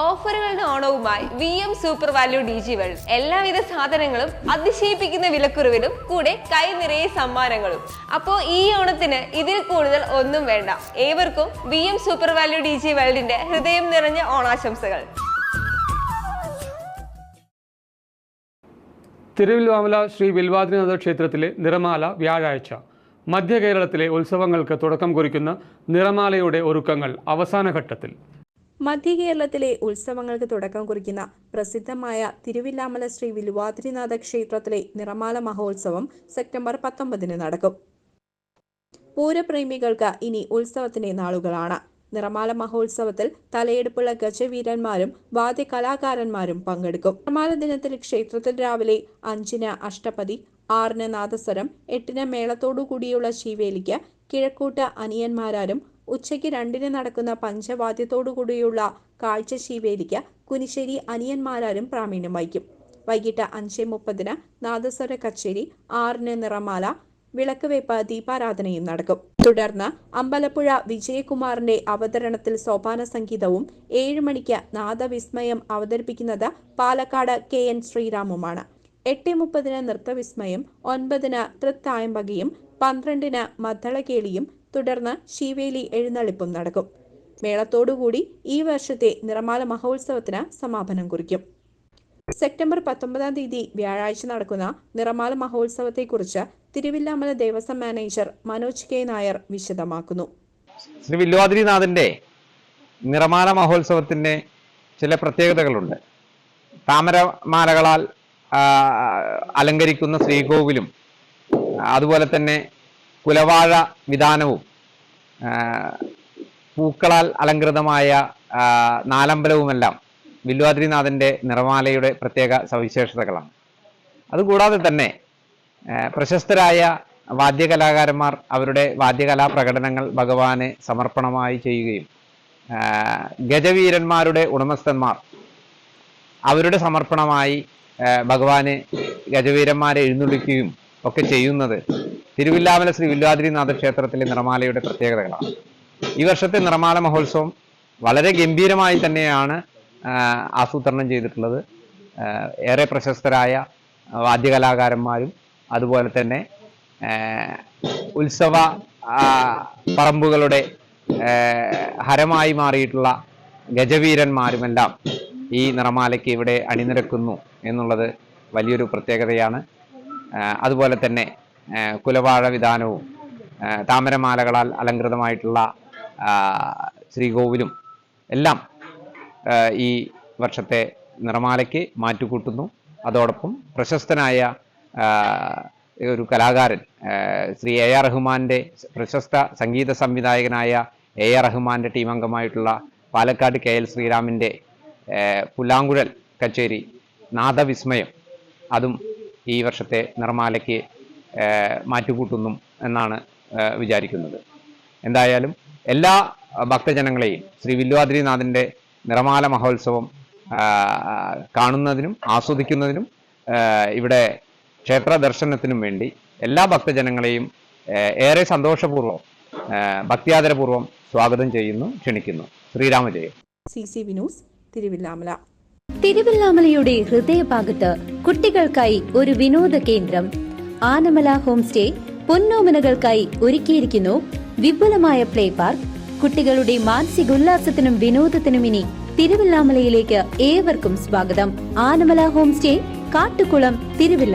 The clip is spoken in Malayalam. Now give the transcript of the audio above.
ഓഫറുകളുടെ ഓണവുമായി V M super value D G world എല്ലാവിധ സാധനങ്ങളും അതിശയിപ്പിക്കുന്ന വിലക്കുറവിലും കൂടെ കൈ നിറയെ സമ്മാനങ്ങളും. അപ്പോൾ ഈ ഓണത്തിന് ഇതിൽ കൂടുതൽ ഒന്നും വേണ്ട. ഏവർക്കും V M super value D G വേൾഡിന്റെ ഹൃദയം നിറഞ്ഞ ഓണാശംസകൾ. തിരുവിൽവാമല ശ്രീ വിൽവാദിനാഥ ക്ഷേത്രത്തിലെ നിറമാല വ്യാഴാഴ്ച. മധ്യ കേരളത്തിലെ ഉത്സവങ്ങൾക്ക് തുടക്കം കുറിക്കുന്ന നിറമാലയുടെ ഒരുക്കങ്ങൾ അവസാന ഘട്ടത്തിൽ മധ്യ കേരളത്തിലെ ഉത്സവങ്ങൾക്ക് തുടക്കം കുറിക്കുന്ന പ്രസിദ്ധമായ തിരുവില്ലാമല ശ്രീ വിലുവാതിരിനാഥ ക്ഷേത്രത്തിലെ നിറമാല മഹോത്സവം സെപ്റ്റംബർ പത്തൊമ്പതിന് നടക്കും. പൂരപ്രേമികൾക്ക് ഇനി ഉത്സവത്തിന്റെ നാളുകളാണ്. നിറമാല മഹോത്സവത്തിൽ തലയെടുപ്പുള്ള ഗജവീരന്മാരും വാദ്യകലാകാരന്മാരും പങ്കെടുക്കും. നിറമാല ദിനത്തിൽ ക്ഷേത്രത്തിൽ രാവിലെ അഞ്ചിന് അഷ്ടപതി ആറിന് നാദസ്വരം എട്ടിന് മേളത്തോടു കൂടിയുള്ള ശിവേലിക്ക് കിഴക്കൂട്ട അനിയന്മാരാരും ഉച്ചയ്ക്ക് രണ്ടിന് നടക്കുന്ന പഞ്ചവാദ്യത്തോടുകൂടിയുള്ള കാഴ്ച ശിവേലിക്ക് കുനിശ്ശേരി അനിയന്മാരാരും പ്രാവീണ്യം വഹിക്കും. വൈകിട്ട് അഞ്ച് മുപ്പതിന് നാദസ്വര കച്ചേരി ആറിന് നിറമാല വിളക്കുവയ്പ് ദീപാരാധനയും നടക്കും. തുടർന്ന് അമ്പലപ്പുഴ വിജയകുമാറിന്റെ അവതരണത്തിൽ സോപാന സംഗീതവും ഏഴ് മണിക്ക് നാദവിസ്മയം അവതരിപ്പിക്കുന്നത് പാലക്കാട് കെ എൻ ശ്രീരാമുമാണ്. എട്ട് മുപ്പതിന് നൃത്തവിസ്മയം ഒൻപതിന് തൃത്തായമ്പകയും പന്ത്രണ്ടിന് മദ്ദളകേളിയും തുടർന്ന് ശിവേലി എഴുന്നള്ളിപ്പും നടക്കും. മേളത്തോടുകൂടി ഈ വർഷത്തെ നിറമാല മഹോത്സവത്തിന് സമാപനം കുറിക്കും. സെപ്റ്റംബർ പത്തൊമ്പതാം തീയതി വ്യാഴാഴ്ച നടക്കുന്ന നിറമാല മഹോത്സവത്തെക്കുറിച്ച് തിരുവില്ലാമല ദേവസ്വം മാനേജർ മനോജ് കെ. നായർ വിശദമാക്കുന്നു. ശ്രീ വില്വാദ്രിനാഥന്റെ നിറമാല മഹോത്സവത്തിന് ചില പ്രത്യേകതകളുണ്ട്. താമരമാലകളാൽ അലങ്കരിക്കുന്ന ശ്രീകോവിലും അതുപോലെ തന്നെ കുലവാഴ വിധാനവും പൂക്കളാൽ അലങ്കൃതമായ നാലമ്പലവുമെല്ലാം വില്ലുവാദ്രിനാഥന്റെ നിറമാലയുടെ പ്രത്യേക സവിശേഷതകളാണ്. അതുകൂടാതെ തന്നെ പ്രശസ്തരായ വാദ്യകലാകാരന്മാർ അവരുടെ വാദ്യകലാ പ്രകടനങ്ങൾ ഭഗവാന് സമർപ്പണമായി ചെയ്യുകയും ഗജവീരന്മാരുടെ ഉടമസ്ഥന്മാർ അവരുടെ സമർപ്പണമായി ഭഗവാന് ഗജവീരന്മാരെ എഴുന്നള്ളിക്കുകയും ഒക്കെ ചെയ്യുന്നത് തിരുവില്ലാമല ശ്രീ വില്വാദ്രിനാഥ ക്ഷേത്രത്തിലെ നിറമാലയുടെ പ്രത്യേകതകളാണ്. ഈ വർഷത്തെ നിറമാല മഹോത്സവം വളരെ ഗംഭീരമായി തന്നെയാണ് ആസൂത്രണം ചെയ്തിട്ടുള്ളത്. ഏറെ പ്രശസ്തരായ വാദ്യകലാകാരന്മാരും അതുപോലെ തന്നെ ഉത്സവ പറമ്പുകളുടെ ഹരമായി മാറിയിട്ടുള്ള ഗജവീരന്മാരുമെല്ലാം ഈ നിറമാലയ്ക്ക് ഇവിടെ അണിനിരക്കുന്നു എന്നുള്ളത് വലിയൊരു പ്രത്യേകതയാണ്. അതുപോലെ തന്നെ കുലവാഴ വിധാനവും താമരമാലകളാൽ അലങ്കൃതമായിട്ടുള്ള ശ്രീകോവിലും എല്ലാം ഈ വർഷത്തെ നിറമാലയ്ക്ക് മാറ്റുകൂട്ടുന്നു. അതോടൊപ്പം പ്രശസ്തനായ ഒരു കലാകാരൻ ശ്രീ എ ആർ റഹ്മാന്റെ പ്രശസ്ത സംഗീത സംവിധായകനായ എ ആർ റഹ്മാന്റെ ടീം അംഗമായിട്ടുള്ള പാലക്കാട് കെ എൽ ശ്രീരാമിന്റെ പുല്ലാങ്കുഴൽ കച്ചേരി നാദവിസ്മയം അതും ഈ വർഷത്തെ നിറമാലയ്ക്ക് ആ, മാറ്റുകൂട്ടുന്നു എന്നാണ് വിചാരിക്കുന്നത്. എന്തായാലും എല്ലാ ഭക്തജനങ്ങളെയും ശ്രീ വില്ലുവാദ്രിനാഥന്റെ നിറമാല മഹോത്സവം കാണുന്നതിനും ആസ്വദിക്കുന്നതിനും ഇവിടെ ക്ഷേത്ര ദർശനത്തിനും വേണ്ടി എല്ലാ ഭക്തജനങ്ങളെയും ഏറെ സന്തോഷപൂർവം ഭക്തിയാദരപൂർവം സ്വാഗതം ചെയ്യുന്നു ക്ഷണിക്കുന്നു. Sreeramajayam. C C Vinus Thiruvilwamala. തിരുവില്ലാമലയുടെ ഹൃദയഭാഗത്ത് കുട്ടികൾക്കായി ഒരു വിനോദ കേന്ദ്രം ആനമല ഹോം സ്റ്റേ പൊന്നോമനകൾക്കായി ഒരുക്കിയിരിക്കുന്നു. വിപുലമായ പ്ലേ പാർക്ക്. കുട്ടികളുടെ മാനസികോല്ലാസത്തിനും വിനോദത്തിനും ഇനി തിരുവല്ലാമലയിലേക്ക് ഏവർക്കും സ്വാഗതം. Anamala home stay Kattukulam Thiruvalla